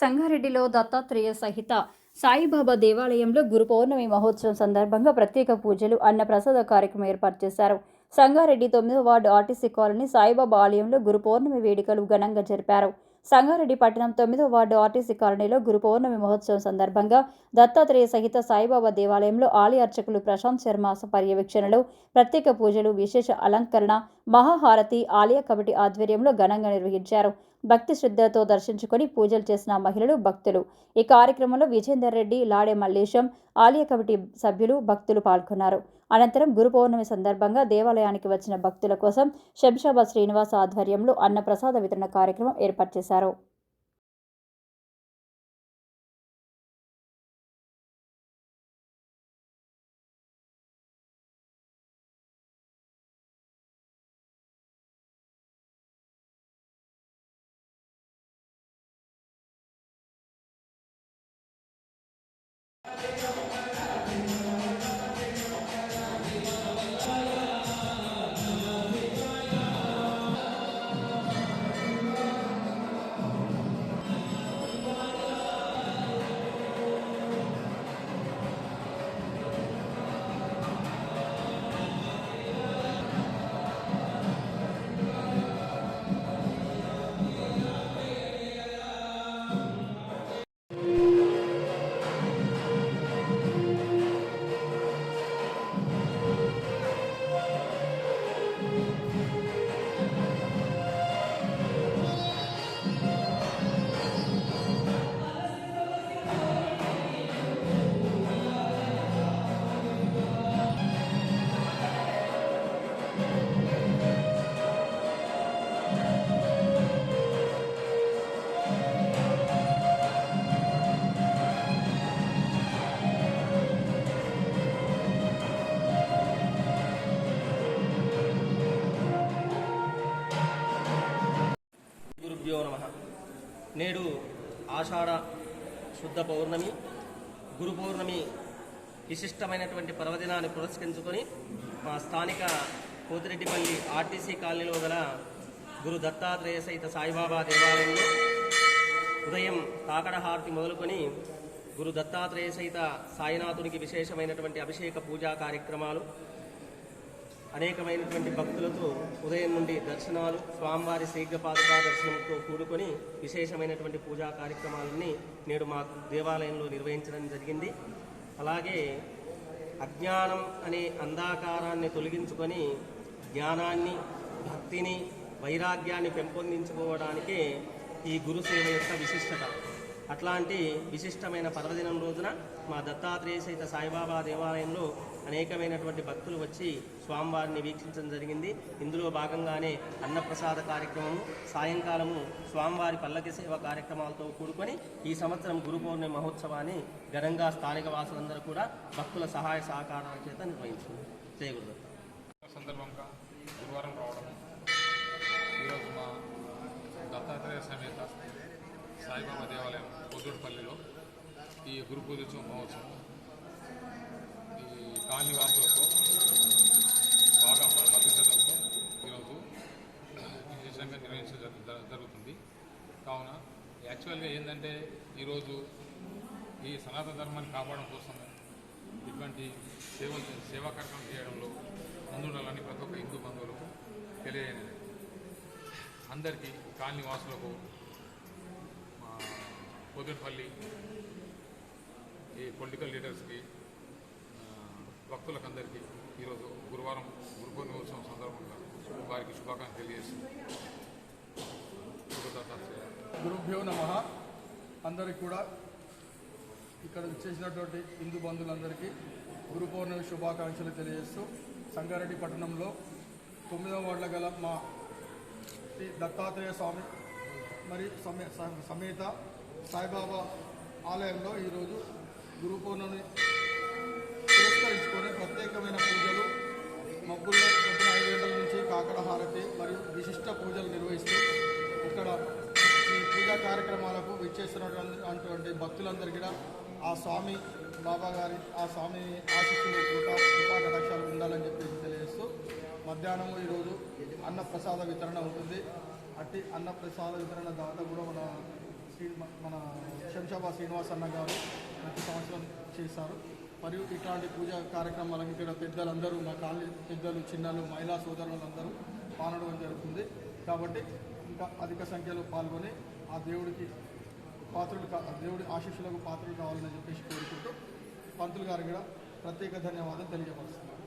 సంగారెడ్డిలో దత్తాత్రేయ సహిత సాయిబాబా దేవాలయంలో గురు పౌర్ణమి మహోత్సవం సందర్భంగా ప్రత్యేక పూజలు అన్నప్రసాద కార్యక్రమం ఏర్పాటు చేశారు. సంగారెడ్డి తొమ్మిదో వార్డు ఆర్టీసీ కాలనీ సాయిబాబా ఆలయంలో గురు పౌర్ణమి వేడుకలు ఘనంగా జరిపారు. సంగారెడ్డి పట్టణం తొమ్మిదో వార్డు ఆర్టీసీ కాలనీలో గురు పౌర్ణమి మహోత్సవం సందర్భంగా దత్తాత్రేయ సహిత సాయిబాబా దేవాలయంలో ఆలయ అర్చకులు ప్రశాంత్ శర్మ పర్యవేక్షణలో ప్రత్యేక పూజలు విశేష అలంకరణ మహాహారతి ఆలయ కమిటీ ఆధ్వర్యంలో ఘనంగా నిర్వహించారు. భక్తి శ్రద్ధలతో దర్శించుకొని పూజలు చేసిన మహిళలు భక్తులు. ఈ కార్యక్రమంలో విజేందర్ రెడ్డి లాడే మల్లేశం ఆలయ కమిటీ సభ్యులు భక్తులు పాల్గొన్నారు. అనంతరం గురు పౌర్ణమి సందర్భంగా దేవాలయానికి వచ్చిన భక్తుల కోసం శంషాబాద్ శ్రీనివాస్ ఆధ్వర్యంలో అన్నప్రసాద వితరణ కార్యక్రమం ఏర్పాటు చేశారు. గురుభ్యో నమ. నేడు ఆషాఢ శుద్ధ పౌర్ణమి గురు పౌర్ణమి విశిష్టమైనటువంటి పర్వదినాన్ని పురస్కరించుకొని మా స్థానిక కోతిరెడ్డిపల్లి ఆర్టీసీ కాలనీలో గల గురు దత్తాత్రేయ సహిత సాయిబాబా దేవాలయంలో ఉదయం తాకడ హారతి మొదలుకొని గురు దత్తాత్రేయ సహిత సాయినాథునికి విశేషమైనటువంటి అభిషేక పూజా కార్యక్రమాలు అనేకమైనటువంటి భక్తులతో ఉదయం నుండి దర్శనాలు స్వామివారి శీఘ్రపాదకా దర్శనంతో కూడుకొని విశేషమైనటువంటి పూజా కార్యక్రమాలన్నీ నేడు మా దేవాలయంలో నిర్వహించడం జరిగింది. అలాగే అజ్ఞానం అనే అంధాకారాన్ని తొలగించుకొని జ్ఞానాన్ని భక్తిని వైరాగ్యాన్ని పెంపొందించుకోవడానికే ఈ గురుసేవ యొక్క విశిష్టత. అట్లాంటి విశిష్టమైన పర్వదినం రోజున మా దత్తాత్రేయ సహిత సాయిబాబా దేవాలయంలో అనేకమైనటువంటి భక్తులు వచ్చి స్వామివారిని వీక్షించడం జరిగింది. ఇందులో భాగంగానే అన్నప్రసాద కార్యక్రమము సాయంకాలము స్వామివారి పల్లకి సేవ కార్యక్రమాలతో కూడుకొని ఈ సంవత్సరం గురు పౌర్ణమి మహోత్సవాన్ని ఘనంగా స్థానిక వాసులందరూ కూడా భక్తుల సహాయ సహకారాల చేత నిర్వహించింది జయ గురుదత్త ఈ గురు పూజోత్సవ మహోత్సవం ఈ కాలనీ వాసులతో బాగా భక్తి ఈరోజు విశేషంగా నిర్వహించడం జరుగుతుంది. కావున యాక్చువల్గా ఏంటంటే ఈరోజు ఈ సనాతన ధర్మాన్ని కాపాడడం కోసం ఇటువంటి సేవలు సేవా కార్యక్రమం చేయడంలో ముందుండాలని ప్రతి ఒక్క హిందూ బంధువులకు తెలియజేయలేదు అందరికీ కాలనీ వాసులకు మా పొలిటికల్ లీడర్స్కి భక్తులకు అందరికీ ఈరోజు గురువారం గురు పౌర్ణమోత్సవం సందర్భంగా వారికి శుభాకాంక్షలు తెలియజేస్తుంది గురుభ్యో నమ. అందరికి కూడా ఇక్కడ చేసినటువంటి హిందూ బంధువులందరికీ గురు పౌర్ణమి శుభాకాంక్షలు తెలియజేస్తూ సంగారెడ్డి పట్టణంలో తొమ్మిదవ వార్డుల గల మా శ్రీ దత్తాత్రేయ స్వామి మరి సమేత సాయిబాబా ఆలయంలో ఈరోజు గురు పౌర్ణమి పురస్కరించుకొని ప్రత్యేకమైన పూజలు మబ్బుల్లో పొద్దున ఐదు గంటల నుంచి కాకడ హారతి మరియు విశిష్ట పూజలు నిర్వహిస్తూ ఇక్కడ ఈ పూజా కార్యక్రమాలకు విచ్చేస్తున్నటువంటి భక్తులందరికీ కూడా ఆ స్వామి బాబా గారి ఆ స్వామి ఆశిస్తున్న కృపా కృపా కటాక్షాలు ఉండాలని చెప్పేసి తెలియజేస్తూ మధ్యాహ్నం ఈరోజు అన్నప్రసాద వితరణ ఉంటుంది అట్టి అన్నప్రసాద వితరణ దాత కూడా మన శ్రీ మన శంషాబాద్ శ్రీనివాస్ అన్న గారు ప్రతి సంవత్సరం చేస్తారు మరియు ఇట్లాంటి పూజా కార్యక్రమాలకు ఇక్కడ పెద్దలందరూ మా కాలనీ పెద్దలు చిన్నలు మహిళా సోదరులందరూ పాల్గొనడం జరుగుతుంది. కాబట్టి ఇంకా అధిక సంఖ్యలో పాల్గొని ఆ దేవుడికి పాత్రులు కా దేవుడి ఆశీస్సులకు పాత్రలు కావాలని చెప్పేసి కోరుకుంటూ పంతులు గారికి కూడా ప్రత్యేక ధన్యవాదాలు తెలియజేస్తున్నాను